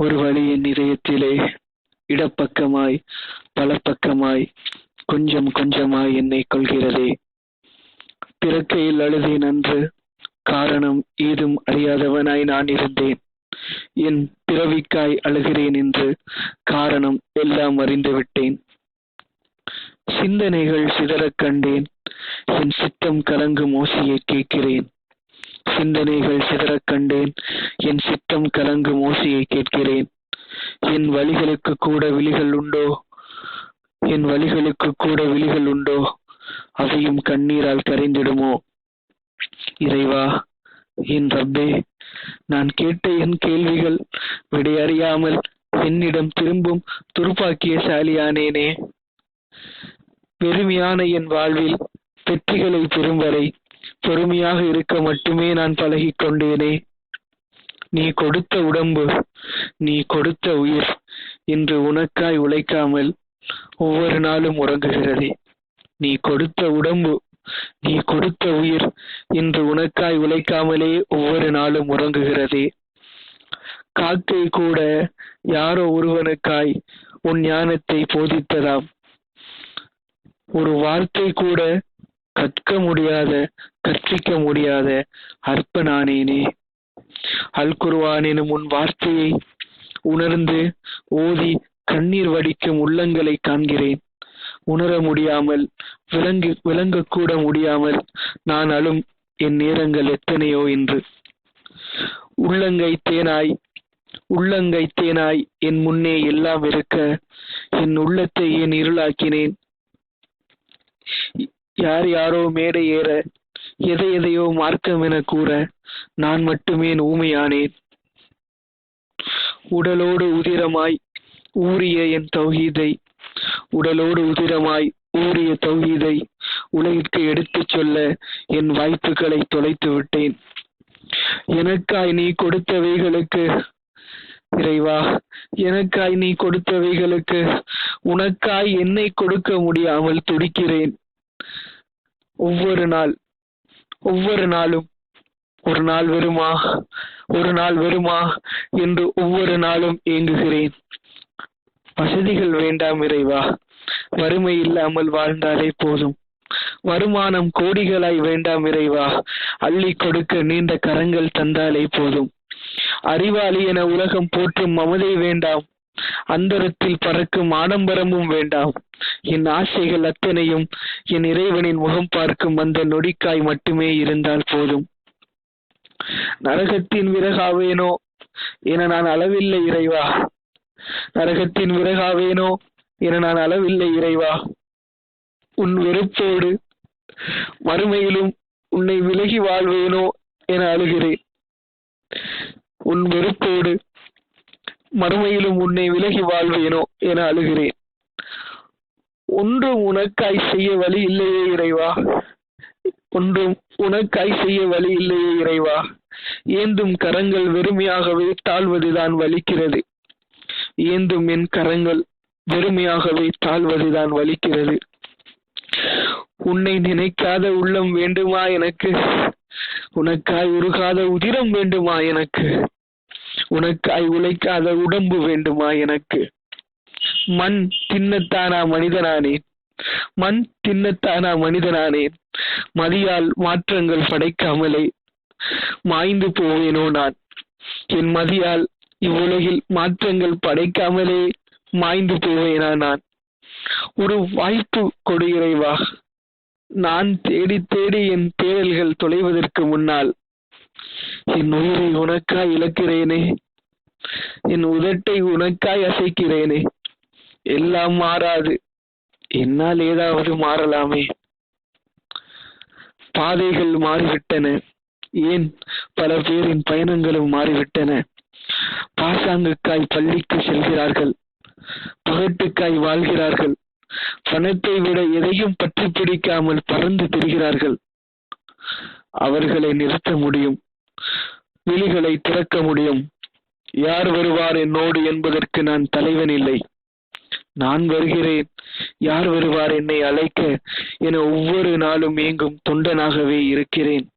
ஒரு வழி என் இதயத்திலே இடப்பக்கமாய் பலப்பக்கமாய் கொஞ்சம் கொஞ்சமாய் என்னை கொள்கிறதே பிறக்கையில் அழுதேன் அன்று காரணம் ஏதும் அறியாதவனாய் நான் இருந்தேன். என் பிறவிக்காய் அழுகிறேன் என்று காரணம் எல்லாம் அறிந்துவிட்டேன் சிந்தனைகள் சிதறக் கண்டேன் என் சித்தம் கலங்கும் ஓசையை கேட்கிறேன். சிந்தனைகள் சிதறக் கண்டேன். என் சித்தம் கலங்கும் ஓசையை கேட்கிறேன். என் வழிகளுக்கு கூட விழிகள் உண்டோ? என் வழிகளுக்கு கூட விழிகள் உண்டோ? அவையும் கண்ணீரால் கரைந்திடுமோ? இறைவா என் ரப்பே நான் கேட்ட என் கேள்விகள் விடையறியாமல் என்னிடம் திரும்பும் துருப்பாக்கிய சாலியானேனே. பெருமையான என் வாழ்வில் வெற்றிகளை பெறும் வரை பொறுமையாக இருக்க மட்டுமே நான் பழகிக் கொண்டேனே நீ கொடுத்த உடம்பு நீ கொடுத்த உயிர் இன்று உனக்காய் உழைக்காமல் ஒவ்வொரு நாளும் உறங்குகிறதே. நீ கொடுத்த உடம்பு நீ கொடுத்த உயிர் இன்று உனக்காய் உழைக்காமலே ஒவ்வொரு நாளும் உறங்குகிறதே. காக்கை கூட யாரோ ஒருவனுக்காய் உன் ஞானத்தை போதித்ததாம். ஒரு வார்த்தை கூட கற்க முடியாத கற்பிக்க முடியாத அற்பனானேனே அல் குர்ஆன் எனும் உன் வார்த்தையை உணர்ந்து ஓதி கண்ணீர் வடிக்கும் உள்ளங்களை காண்கிறேன். உணர முடியாமல் விளங்கு விளங்கக்கூட முடியாமல் நான் அழும் என் நேரங்கள் எத்தனையோ என்று உள்ளங்கை தேனாய் உள்ளங்கை தேனாய் என் முன்னே எல்லாம் இருக்க என் உள்ளத்தை ஏன் இருளாக்கினேன்? யார் யாரோ மேடை ஏற எதை எதையோ மார்க்கம் என கூற நான் மட்டுமே ஊமையானேன் உடலோடு உதிரமாய் ஊறிய என் தௌஹீதை உடலோடு உதிரமாய் ஊறிய தௌஹீதை உலகிற்கு எடுத்துச் சொல்ல என் வாய்ப்புகளை தொலைத்து விட்டேன். எனக்காய் நீ கொடுத்தவைகளுக்கு இறைவா எனக்காய் நீ கொடுத்தவைகளுக்கு உனக்காய் என்னை கொடுக்க முடியாமல் துடிக்கிறேன். ஒவ்வொரு நாள் ஒவ்வொரு நாளும் ஒரு நாள் வருமா? ஒரு நாள் வருமா? என்று ஒவ்வொரு நாளும் ஏங்குகிறேன். வசதிகள் வேண்டாம் இறைவா. வறுமை இல்லாமல் வாழ்ந்தாலே போதும். வருமானம் கோடிகளாய் வேண்டாம் இறைவா. அள்ளி கொடுக்க நீண்ட கரங்கள் தந்தாலே போதும். அறிவாளி என உலகம் போற்றும் மமதை வேண்டாம். அந்தரத்தில் பறக்கும் ஆடம்பரமும் வேண்டாம். என் ஆசைகள் அத்தனையும் என் இறைவனின் முகம் பார்க்கும் அந்த நொடிக்காய் மட்டுமே இருந்தால் போதும். நரகத்தின் விறகாவேனோ? என நான் அளவில்லை இறைவா. நரகத்தின் விறகாவேனோ? என நான் அளவில்லை இறைவா. உன் வெறுப்போடு மறுமையிலும் உன்னை விலகி வாழ்வேனோ? என அழுகிறேன். உன் வெறுப்போடு மறுமையிலும் உன்னை விலகி வாழ்வேனோ என அழுகிறேன். ஒன்றும் உனக்காய் செய்ய வழி இல்லையே இறைவா? ஒன்றும் உனக்காய் செய்ய வழி இல்லையே இறைவா? ஏந்தும் கரங்கள் வெறுமையாகவே தாழ்வதுதான் வலிக்கிறது. ஏந்தும் என் கரங்கள் வெறுமையாகவே தாழ்வதுதான் வலிக்கிறது. உன்னை நினைக்காத உள்ளம் வேண்டுமா எனக்கு? உனக்காய் உருகாத உதிரம் வேண்டுமா எனக்கு? உனக்காய் உழைக்காத உடம்பு வேண்டுமா எனக்கு? மண் தின்னத்தானா மனிதனானேன் மண் தின்னத்தானா மனிதனானேன் மதியால் மாற்றங்கள் படைக்காமலே மாய்ந்து போவேனோ நான்? என் மதியால் இவ்வுலகில் மாற்றங்கள் படைக்காமலே மாய்ந்து போவேனா நான்? ஒரு வாய்ப்பு கொடு இறைவா. நான் தேடி தேடி என் தேடல்கள் தொலைவதற்கு முன்னால் என் உயிரை உனக்காய் இழக்கிறேனே. என் உதட்டை உனக்காய் அசைக்கிறேனே. எல்லாம் மாறாது. என்னால் ஏதாவது மாறலாமே. பாதைகள் மாறிவிட்டன. ஏன் பல பேரின் பயணங்களும் மாறிவிட்டன. பாசாங்குக்காய் பள்ளிக்கு செல்கிறார்கள். பகட்டுக்காய் வாழ்கிறார்கள். பணத்தை விட எதையும் பற்றி பிடிக்காமல் பறந்து திரிகிறார்கள். அவர்களை நிறுத்த முடியும். விழிகளை திறக்க முடியும். யார் வருவார் என்னோடு என்பதற்கு நான் தலைவன் இல்லை. நான் வருகிறேன். யார் வருவார் என்னை அழைக்க என ஒவ்வொரு நாளும் இயங்கும் தொண்டனாகவே இருக்கிறேன்.